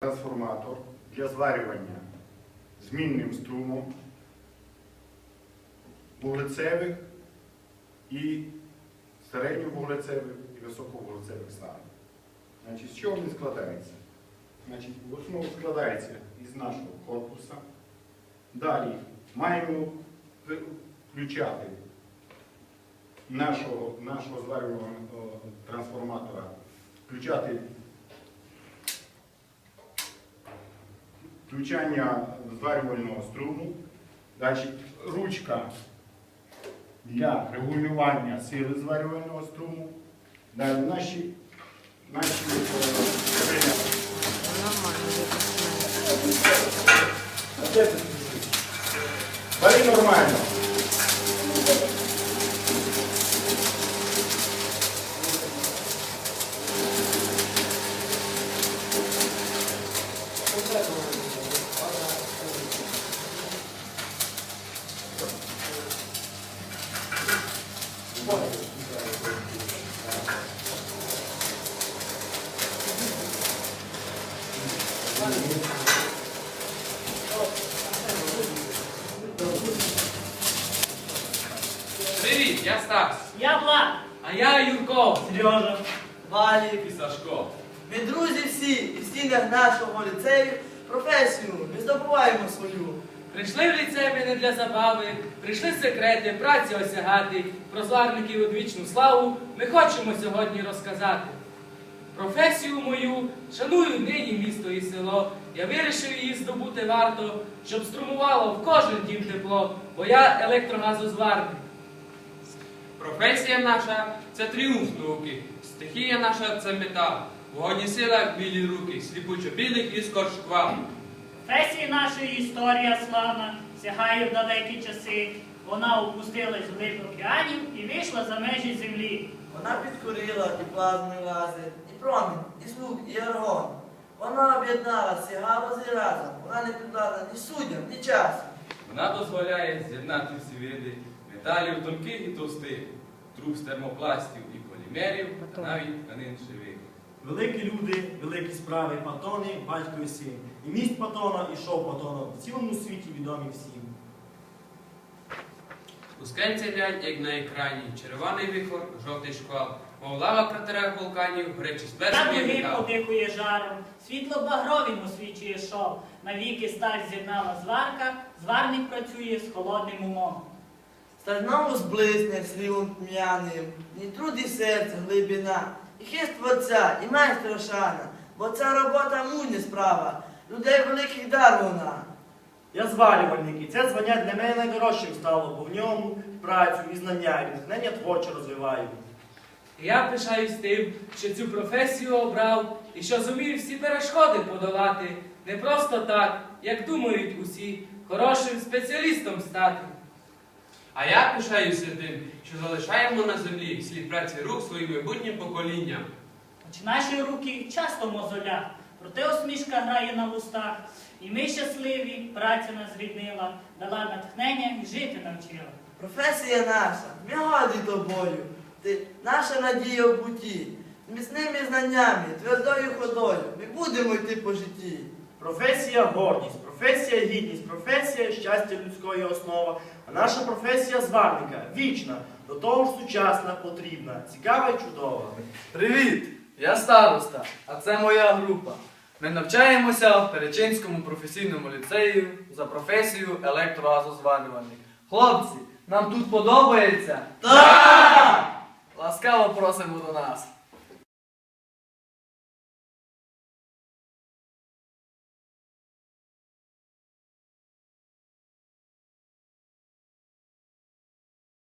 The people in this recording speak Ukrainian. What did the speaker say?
трансформатор для зварювання змінним струмом вуглецевих і середньовуглецевих і високовуглецевих станів. Значить, з чого він складається? Значить, в основу складається із нашого корпуса. Далі маємо включати нашого, нашого зварювального е, трансформатора, включати включання зварювального струму. Далі ручка для регулювання сили зварювального струму. Далі наші, наші е, прилади. Вали нормально. Привіт, я Стас. Я Влад, А я Юрко. Сережа, Валік. І Сашко. Ми друзі всі, і в стінах нашого ліцею професію не здобуваємо свою. Прийшли в ліцей ми не для забави, прийшли секрети, праці осягати, про зварників одвічну славу ми хочемо сьогодні розказати. Професію мою шаную нині місто і село. Я вирішив її здобути варто, щоб струмувало в кожен дім тепло, бо я електрогазозварник. Професія наша це тріумф науки, стихія наша це метал, вогонь і сила білі руки, сліпучо білих іскор шквал. професії нашої історія славна сягає в далекі часи. Вона опустилась в глиб океанів і вийшла за межі землі. Вона підкорила і плазми гази, і промінь, і слуг, і аргон. Вона об'єднала всі галузі разом. Вона не піддана ні суддям, ні часу. Вона дозволяє з'єднати всі види металів тонких і товстих, труб з термопластів і полімерів, та навіть тканин живих. Великі люди, великі справи, Патони, батько і син. І міст Патона ішов Патоном, в цілому світі відомі всім. Ускенця глянь, як на екрані, червоний вихор, жовтий шквал, мов лава кратерах вулканів, гречі є вогонь подихує жаром, світло багровім освічує шов. Навіки сталь з'єднала зварка, зварник працює з холодним умом. Стальному зблисне слівом тьмяним, ні труд і серце глибина, і хист творця, і майстра шана, бо ця робота муня справа, людей великих дар вона. Я звалювальник, і це звання для мене найдорожчим стало, бо в ньому працю і знання, і натхнення творче розвиваю. Я пишаюсь тим, що цю професію обрав і що зумів всі перешкоди подолати. Не просто так, як думають усі, хорошим спеціалістом стати. А я пишаюся тим, що залишаємо на землі слід праці рук своїм майбутнім поколінням. Хоч наші руки часто мозоля, проте усмішка грає на вустах. І ми щасливі, праця нас зріднила, дала натхнення і жити навчила. Професія наша, ми годі тобою, ти наша надія в путі, з міцними знаннями, твердою ходою, ми будемо йти по житті. Професія гордість, професія гідність, професія щастя людської основа. А наша професія зварника вічна, до того ж сучасна, потрібна, цікава і чудова. Привіт! Я староста, а це моя група. Ми навчаємося в Перечинському професійному ліцею за професією електрогазозварювальник. Хлопці, нам тут подобається? Так! Ласкаво просимо до нас.